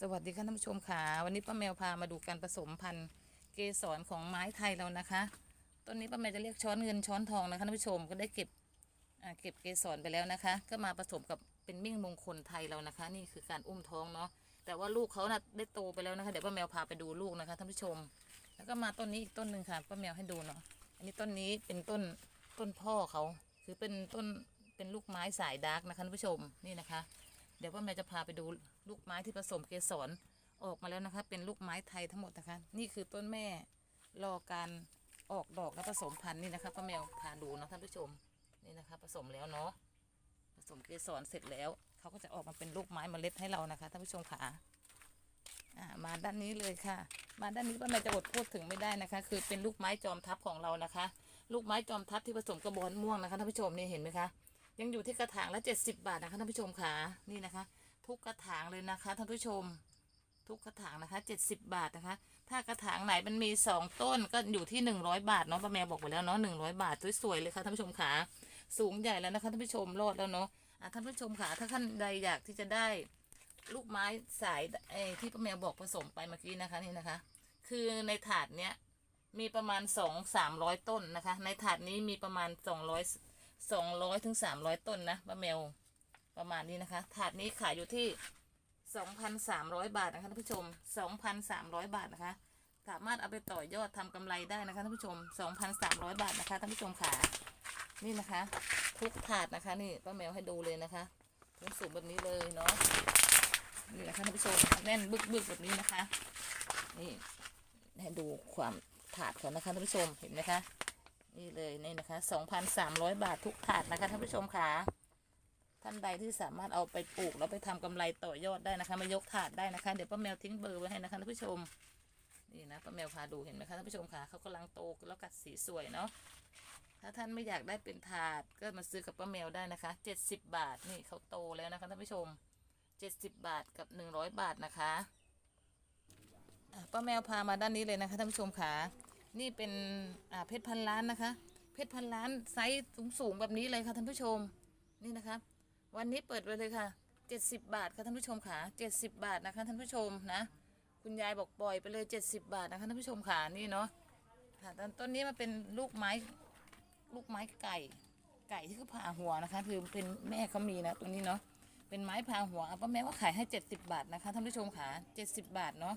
สวัสดีค่ะท่านผู้ชมค่ะวันนี้ป้าแมวพามาดูการผสมพันธุ์เกสรของไม้ไทยเรานะคะต้นนี้ป้าแมวจะเรียกช้อนเงินช้อนทองนะคะท่านผู้ชมก็ได้เก็บเก็บเกสรไปแล้วนะคะ ก็มาผสมกับเป็นมิ่งมงคลไทยเรานะคะ นี่คือการอุ้มท้องเนาะแต่ว่าลูกเขาน่ะได้โตไปแล้วนะคะเดี๋ยวป้าแมวพาไปดูลูกนะคะท่านผู้ชม แล้วก็มาต้นนี้อีกต้นหนึ่งค่ะป้าแมวให้ดูเนาะอันนี้ต้นนี้เป็นต้นต้นพ่อเขาคือเป็นต้นเป็นลูกไม้สายดาร์กนะคะท่านผู้ชมนี่นะคะ เดี๋ยวป้าแมวจะพาไปดู ลูกไม้ที่ผสมเกสรออกมาแล้วนะคะ เป็นลูกไม้ไทยทั้งหมดนะคะ นี่คือต้นแม่รอการออกดอกและผสมพันธุ์นี่นะคะป้าแมวพาดูเนาะท่านผู้ชมนี่นะคะ ผสมแล้วเนาะผสมเกสรเสร็จแล้วเขาก็จะออกมาเป็นลูกไม้เมล็ดให้เรานะคะท่านผู้ชมค่ะอ่ามาด้านนี้เลยค่ะ มาด้านนี้ป้าแมวจะอดพูดถึงไม่ได้นะคะ คือเป็นลูกไม้จอมทัพของเรานะคะ ลูกไม้จอมทัพที่ผสมกระบอนม่วงนะคะท่านผู้ชมนี่เห็นไหมคะยังอยู่ที่กระถางละ 70 บาทนะคะท่านผู้ชมค่ะนี่นะคะ ทุกกระถางเลยนะคะท่านผู้ชม ทุกกระถางนะคะ70บาทนะคะ ถ้ากระถางไหนมันมี2ต้นก็อยู่ที่100บาทเนาะป้าแมวบอกไปแล้วเนาะ100บาทสวยๆเลยค่ะท่านผู้ชมค่ะสูงใหญ่แล้วนะคะท่านผู้ชมรอดแล้วเนาะะท่านผู้ชมค่ะ ถ้าท่านใดอยากที่จะได้ลูกไม้สายเออที่ป้าแมวบอกผสมไปเมื่อกี้นะคะนี่นะคะ คือในถาดเนี้ยมีประมาณ2 300ต้นนะคะ ในถาดนี้มีประมาณ200 200ถึง300ต้นนะป้าแมว ประมาณนี้นะคะ ถาดนี้ขายอยู่ที่ 2,300 บาทนะคะท่านผู้ชม 2,300 บาทนะคะ สามารถเอาไปต่อยอดทำกำไรได้นะคะท่านผู้ชม 2,300 บาทนะคะท่านผู้ชมขานี่นะคะทุกถาดนะคะ นี่ป้าแมวให้ดูเลยนะคะทุกสูงแบบนี้เลยเนาะนี่นะคะท่านผู้ชมแน่นบึกๆแบบนี้นะคะ นี่ให้ดูความถาดก่อนนะคะท่านผู้ชมเห็นไหมคะนี่เลยนี่นะคะ 2,300 บาททุกถาดนะคะท่านผู้ชมค่ะ ท่านใดที่สามารถเอาไปปลูกแล้วไปทำกำไรต่อยอดได้นะคะมายกถาดได้นะคะ เดี๋ยวป้าแมวทิ้งเบอร์ไว้ให้นะคะท่านผู้ชม นี่นะป้าแมวพาดูเห็นไหมคะท่านผู้ชมค่ะเขากำลังโตแล้วกัดสีสวยเนาะถ้าท่านไม่อยากได้เป็นถาดก็มาซื้อกับป้าแมวได้นะคะ70บาทนี่เขาโตแล้วนะคะท่านผู้ชม70บาทกับ100บาทนะคะป้าแมวพามาด้านนี้เลยนะคะท่านผู้ชมค่ะนี่เป็นเพชรพันล้านนะคะ เพชรพันล้านไซส์สูงๆแบบนี้เลยค่ะท่านผู้ชมนี่นะคะ วันนี้เปิดไปเลยค่ะ 70 บาทค่ะท่านผู้ชมค่ะ70 บาทนะคะท่านผู้ชมนะ คุณยายบอกปล่อยไปเลย 70 บาทนะคะท่านผู้ชมค่ะนี่เนาะค่ะต้นต้นนี้มันเป็นลูกไม้ลูกไม้ไก่ ไก่ที่เขาผ่าหัวนะคะ คือเป็นแม่เขามีนะตรงนี้เนาะเป็นไม้ผ่าหัวป้าแม่ว่าขายให้ 70 บาทนะคะท่านผู้ชมค่ะ70 บาทเนาะ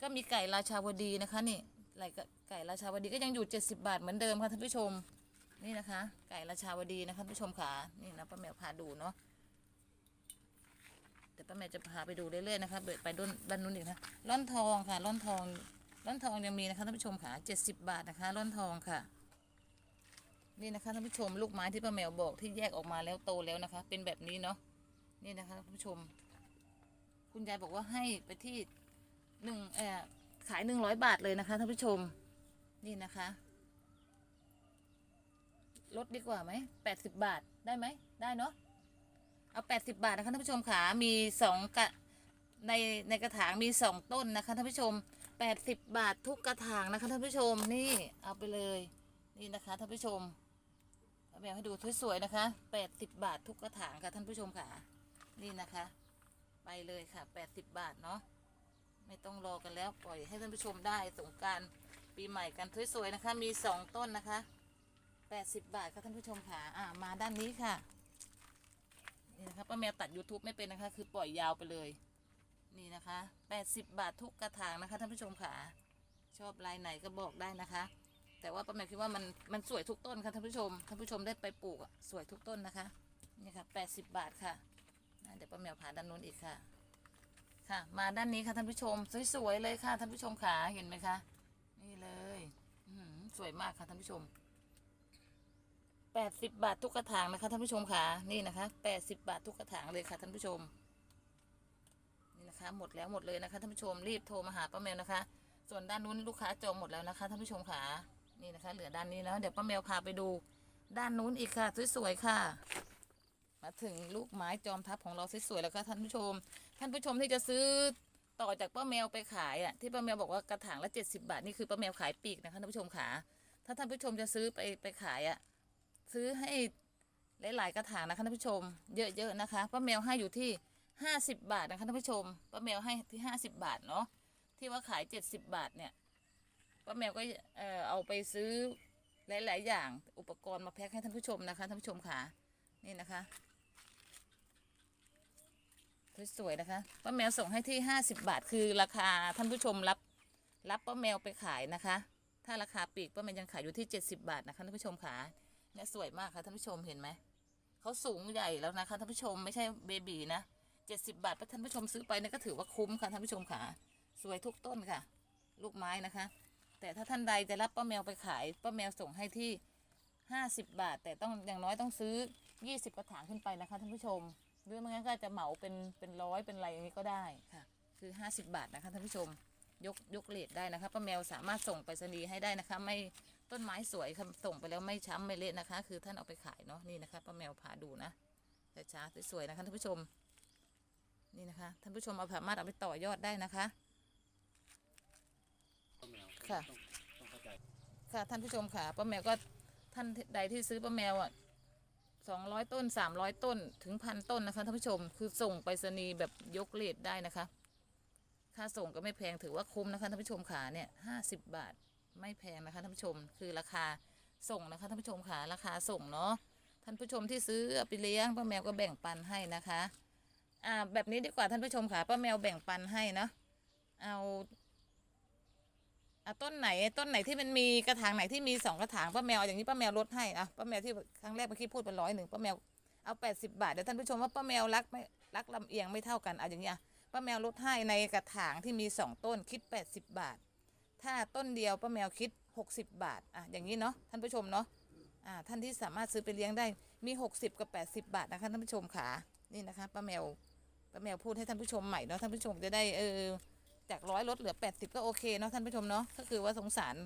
ก็มีไก่ราชาวดีนะคะนี่ไก่ไก่ราชาวดีก็ยังอยู่ 70 บาทเหมือนเดิมค่ะท่านผู้ชม นี่นะคะ ไก่ราชาวดีนะคะท่านผู้ชมค่ะนี่นะป้าแมวพาดูเนาะเดี๋ยวป้าแมวจะพาไปดูเรื่อยๆนะคะเบไปด้นด้านนู้นอีกนะร่อนทองค่ะร่อนทองร่อนทองยังมีนะคะท่านผู้ชมค่ะ70บาทนะคะร่อนทองค่ะ นี่นะคะท่านผู้ชมลูกไม้ที่ป้าแมวบอกที่แยกออกมาแล้วโตแล้วนะคะ เป็นแบบนี้เนาะนี่นะคะท่านผู้ชม คุณยายบอกว่าให้ไปที่หนึ่งเออขายหนึ่งร้อยบาทเลยนะคะท่านผู้ชมนี่นะคะ ลดดีกว่าไหมแปดสิบบาทได้ไหมได้เนาะเอาแปดสิบบาทนะคะท่านผู้ชมขามีสองกะในในกระถางมีสองต้นนะคะท่านผู้ชมแปดสิบบาททุกกระถางนะคะท่านผู้ชมนี่เอาไปเลยนี่นะคะท่านผู้ชมเอาแบบให้ดูสวยๆนะคะแปดสิบบาททุกกระถางค่ะท่านผู้ชมค่ะนี่นะคะ ไปเลยค่ะแปดสิบบาทเนาะไม่ต้องรอกันแล้วปล่อยให้ท่านผู้ชมได้สงการปีใหม่กันสวยๆนะคะ มีสองต้นนะคะ แปดสิบบาทค่ะท่านผู้ชมค่ะอ่ามาด้านนี้ค่ะนี่นะคะป้าแมวตัด YouTube ไม่เป็นนะคะ คือปล่อยยาวไปเลย นี่นะคะแปดสิบบาททุกกระถางนะคะท่านผู้ชมค่ะ ชอบลายไหนก็บอกได้นะคะ แต่ว่าป้าแมวคิดว่ามันมันสวยทุกต้นค่ะท่านผู้ชมท่านผู้ชมได้ไปปลูกอะสวยทุกต้นนะคะนี่ค่ะแปดสิบบาทค่ะเดี๋ยวป้าแมวพาด้านนู้นอีกค่ะ ค่ะ มาด้านนี้ค่ะท่านผู้ชม สวยๆเลยค่ะท่านผู้ชมขาเห็นไหมคะ นี่เลยอืสวยมากค่ะท่านผู้ชม แปดสิบบาททุกกระถางนะคะท่านผู้ชมค่ะนี่นะคะแปดสิบบาททุกกระถางเลยค่ะท่านผู้ชมนี่นะคะ หมดแล้วหมดเลยนะคะท่านผู้ชมรีบโทรมาหาป้าแมวนะคะ ส่วนด้านนู้นลูกค้าจองหมดแล้วนะคะท่านผู้ชมค่ะนี่นะคะ เหลือด้านนี้แล้วเดี๋ยวป้าแมวพาไปดู ด้านนู้นอีกค่ะสวยๆค่ะ มาถึงลูกไม้จอมทัพของเราสวยๆแล้วค่ะท่านผู้ชม ท่านผู้ชมที่จะซื้อต่อจากป้าแมวไปขายอะที่ป้าแมวบอกว่ากระถางละ 70 บาทนี่คือป้าแมวขายปีกนะคะท่านผู้ชมค่ะถ้าท่านผู้ชมจะซื้อไปไปขายอะ ซื้อให้หลายๆกระถางนะคะท่านผู้ชม เยอะๆนะคะป้าแมวให้อยู่ที่ห้าสิบบาทนะคะท่านผู้ชมป้าแมวให้ที่ห้าสิบบาทเนาะที่ว่าขายเจ็ดสิบบาทเนี่ยป้าแมวก็เออเอาไปซื้อหลาย ๆ อย่างอุปกรณ์มาแพ็คให้ท่านผู้ชมนะคะท่านผู้ชมค่ะนี่นะคะสวยๆนะคะป้าแมวส่งให้ที่ห้าสิบบาทคือราคาท่านผู้ชมรับรับป้าแมวไปขายนะคะ ถ้าราคาปีกป้าแมวยังขายอยู่ที่เจ็ดสิบาทนะคะท่านผู้ชมค่ะ เนี่ยสวยมากค่ะท่านผู้ชมเห็นไหมเขาสูงใหญ่แล้วนะคะท่านผู้ชมไม่ใช่เบบีนะเจ็ดสิบาทท่านผู้ชมซื้อไปเนี่ยก็ถือว่าคุ้มค่ะท่านผู้ชมค่ะสวยทุกต้นค่ะ ลูกไม้นะคะ แต่ถ้าท่านใดจะรับป้าแมวไปขายป้าแมวส่งให้ที่ห้าสิบบาท แต่ต้องอย่างน้อยต้องซื้อยี่สิบกระถางขึ้นไปนะคะท่านผู้ชมหรือไม่งั้นก็จะเหมาเป็นเป็นร้อยเป็นอะไรอย่างนี้ก็ได้ค่ะ คือห้าสิบบาทนะคะท่านผู้ชมยกยกเลทได้นะคะป้าแมวสามารถส่งไปรษณีย์ให้ได้นะคะ ไม่ ต้นไม้สวยค่ะส่งไปแล้วไม่ช้ำไม่เละนะคะ คือท่านเอาไปขายเนาะนี่นะคะป้าแมวพาดูนะแต่ช้าสวยๆนะคะท่านผู้ชม นี่นะคะท่านผู้ชมเอาสามารถเอาไปต่อยอดได้นะคะค่ะต้องเข้าใจค่ะท่านผู้ชมค่ะป้าแมวก็ท่านใดที่ซื้อป้าแมวอะสองร้อยต้นสามร้อยต้นถึงพันต้นนะคะท่านผู้ชมคือส่งไปรษณีย์แบบยกเลทได้นะคะ ค่าส่งก็ไม่แพงถือว่าคุ้มนะคะท่านผู้ชมค่ะเนี่ยห้าสิบบาท ไม่แพงนะคะท่านผู้ชมคือราคาส่งนะคะท่านผู้ชมค่ะราคาส่งเนาะท่านผู้ชมที่ซื้อเอาไปเลี้ยงป้าแมวก็แบ่งปันให้นะคะอ่าแบบนี้ดีกว่าท่านผู้ชมค่ะป้าแมวแบ่งปันให้เนาะเอาอะต้นไหนต้นไหนที่มันมีกระถางไหนที่มีสองกระถางป้าแมวอย่างนี้ป้าแมวลดให้อะป้าแมวที่ครั้งแรกเมื่อกี้พูดไปร้อยหนึ่งป้าแมวเอาแปดสิบบาทเดี๋ยวท่านผู้ชมว่าป้าแมวรักไม่รักลำเอียงไม่เท่ากันเอาอย่างนี้อะป้าแมวลดให้ในกระถางที่มีสองต้นคิด80บาท ถ้าต้นเดียวป้าแมวคิด 60 บาทอะอย่างนี้เนาะท่านผู้ชมเนาะอ่าท่านที่สามารถซื้อไปเลี้ยงได้มี 60 กับ 80 บาทนะคะท่านผู้ชมขานี่นะคะป้าแมวป้าแมวพูดให้ท่านผู้ชมใหม่เนาะท่านผู้ชมจะได้เออจากร้อยลดเหลือ 80 ก็โอเคเนาะท่านผู้ชมเนาะก็คือว่าสงสาร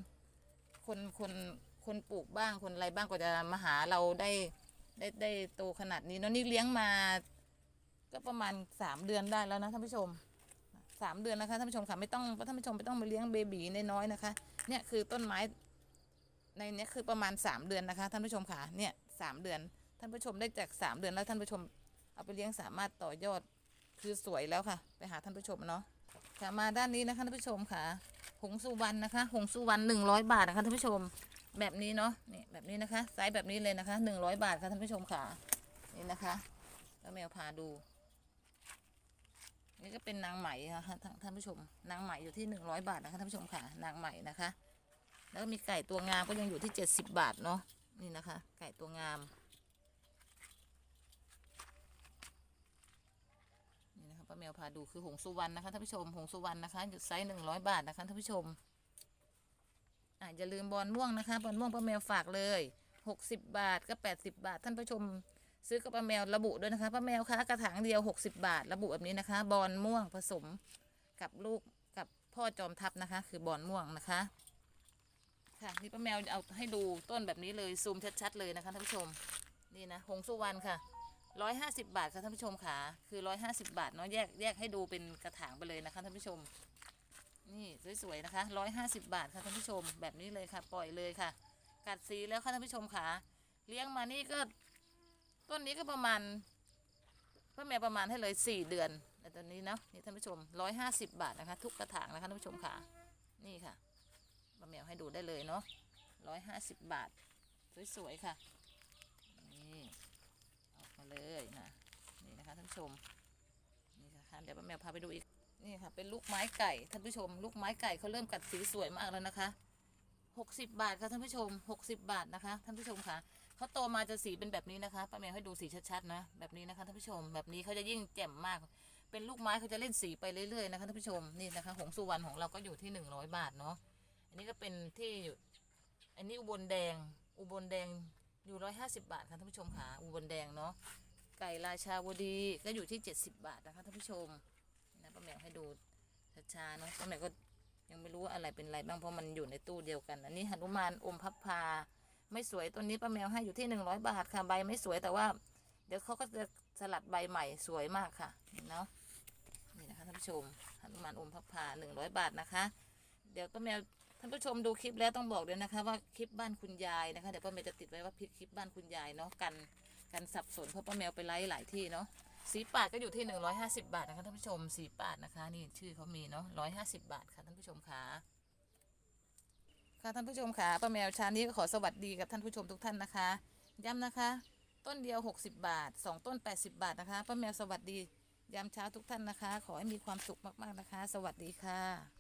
คนคนคนปลูกบ้างคนอะไรบ้างก็จะมาหาเราได้ได้ได้โตขนาดนี้เนาะนี่เลี้ยงมา ก็ประมาณสามเดือนได้แล้วนะท่านผู้ชม สามเดือนนะคะท่านผู้ชมค่ะไม่ต้องท่านผู้ชมไม่ต้องมาเลี้ยงเบบีน้อยๆนะคะ เนี่ยคือต้นไม้ในนี้คือประมาณสามเดือนนะคะท่านผู้ชมค่ะเนี่ยสามเดือน ท่านผู้ชมได้จากสามเดือนแล้วท่านผู้ชมเอาไปเลี้ยงสามารถต่อยอดคือสวยแล้วค่ะ ไปหาท่านผู้ชมเนาะค่ะมาด้านนี้นะคะท่านผู้ชมค่ะ หงสุวรรณนะคะ หงสุวรรณหนึ่งร้อยบาทนะคะท่านผู้ชมแบบนี้เนาะนี่แบบนี้นะคะไซส์แบบนี้เลยนะคะหนึ่งร้อยบาทค่ะท่านผู้ชมค่ะนี่นะคะแล้วแมวพาดู นี่ก็เป็นนางไหมนะคะท่านท่านผู้ชม นางไหมอยู่ที่หนึ่งร้อยบาทนะคะท่านผู้ชมค่ะ นางไหมนะคะ แล้วก็มีไก่ตัวงามก็ยังอยู่ที่เจ็ดสิบบาทเนาะนี่นะคะ ไก่ตัวงามนี่นะคะป้าแมวพาดูคือหงสุวรรณนะคะท่านผู้ชมหงสุวรรณนะคะอยู่ไซส์หนึ่งร้อยบาทนะคะท่านผู้ชมอะอย่าลืมบอลม่วงนะคะบอลม่วงป้าแมวฝากเลยหกสิบบาทก็แปดสิบบาท ท่านผู้ชม ซื้อกับป้าแมวระบุด้วยนะคะป้าแมวคะกระถางเดียว 60 บาท ระบุแบบนี้นะคะ บอลม่วงผสมกับลูกกับพ่อจอมทัพนะคะ คือบอลม่วงนะคะ ค่ะนี่ป้าแมวเอาให้ดูต้นแบบนี้เลยซูมชัดๆเลยนะคะท่านผู้ชมนี่นะหงสุวรรณค่ะร้อยห้าสิบาทค่ะท่านผู้ชมค่ะคือร้อยห้าสิบาทเนาะแยกแยกให้ดูเป็นกระถางไปเลยนะคะท่านผู้ชม นี่สวยๆนะคะร้อยห้าสิบาทค่ะท่านผู้ชมแบบนี้เลยค่ะ ปล่อยเลยค่ะ กัดสีแล้วค่ะท่านผู้ชมค่ะ เลี้ยงมานี่ก็ ต้นนี้ก็ประมาณพ่อแม่ประมาณให้เลยสี่เดือนแต่ตอนนี้นะนี่ท่านผู้ชมร้อยห้าสิบบาทนะคะ ทุกกระถางนะคะท่านผู้ชมค่ะ นี่ค่ะป้าแมวให้ดูได้เลยเนาะร้อยห้าสิบบาท สวยๆค่ะนี่ออกมาเลยนะนี่นะคะท่านผู้ชมนี่ค่ะเดี๋ยวป้าแมวพาไปดูอีกนี่ค่ะเป็นลูกไม้ไก่ท่านผู้ชม ลูกไม้ไก่เขาเริ่มกัดสีสวยมากแล้วนะคะหกสิบบาทค่ะท่านผู้ชมหกสิบบาทนะคะ ท่านผู้ชมค่ะ เขาโตมาจะสีเป็นแบบนี้นะคะป้าแมวให้ดูสีชัดๆนะ แบบนี้นะคะท่านผู้ชม แบบนี้เขาจะยิ่งแจ่มมาก เป็นลูกไม้เขาจะเล่นสีไปเรื่อยๆนะคะท่านผู้ชมนี่นะคะ หงสุวรรณของเราก็อยู่ที่หนึ่งร้อยบาทเนาะอันนี้ก็เป็นที่อันนี้อุบลแดง อุบลแดงอยู่ร้อยห้าสิบาทค่ะท่านผู้ชมค่ะอุบลแดงเนาะไก่ราชาวดีก็อยู่ที่เจ็ดสิบบาทนะคะท่านผู้ชมนี่นะป้าแมวให้ดูช้าๆเนาะป้าแมวก็ยังไม่รู้ว่าอะไรเป็นอะไรบ้างเพราะมันอยู่ในตู้เดียวกันอันนี้หนุมานอมพับพา ไม่สวยตัวนี้ป้าแมวให้อยู่ที่หนึ่งร้อยบาทค่ะ ใบไม่สวยแต่ว่า เดี๋ยวเขาก็จะสลัดใบใหม่สวยมากค่ะเนาะนี่นะคะท่านผู้ชมหนุมานอมพับพาหนึ่งร้อยบาทนะคะ เดี๋ยวป้าแมวท่านผู้ชมดูคลิปแล้วต้องบอกด้วยนะคะ ว่าคลิปบ้านคุณยายนะคะเดี๋ยวป้าแมวจะติดไว้ว่าคลิปบ้านคุณยายเนาะกันกันสับสนเพราะป้าแมวไปไลฟ์หลายที่เนาะสีปาดก็อยู่ที่หนึ่งร้อยห้าสิบาทนะคะท่านผู้ชมสีปาดนะคะ นี่ชื่อเขามีเนาะร้อยห้าสิบาทค่ะท่านผู้ชมค่ะ ค่ะท่านผู้ชมค่ะป้าแมวชานี้ก็ขอสวัสดีกับท่านผู้ชมทุกท่านนะคะ ย้ำนะคะ ต้นเดียว 60 บาท 2 ต้น 80 บาทนะคะป้าแมวสวัสดียามเช้าทุกท่านนะคะ ขอให้มีความสุขมากๆนะคะ สวัสดีค่ะ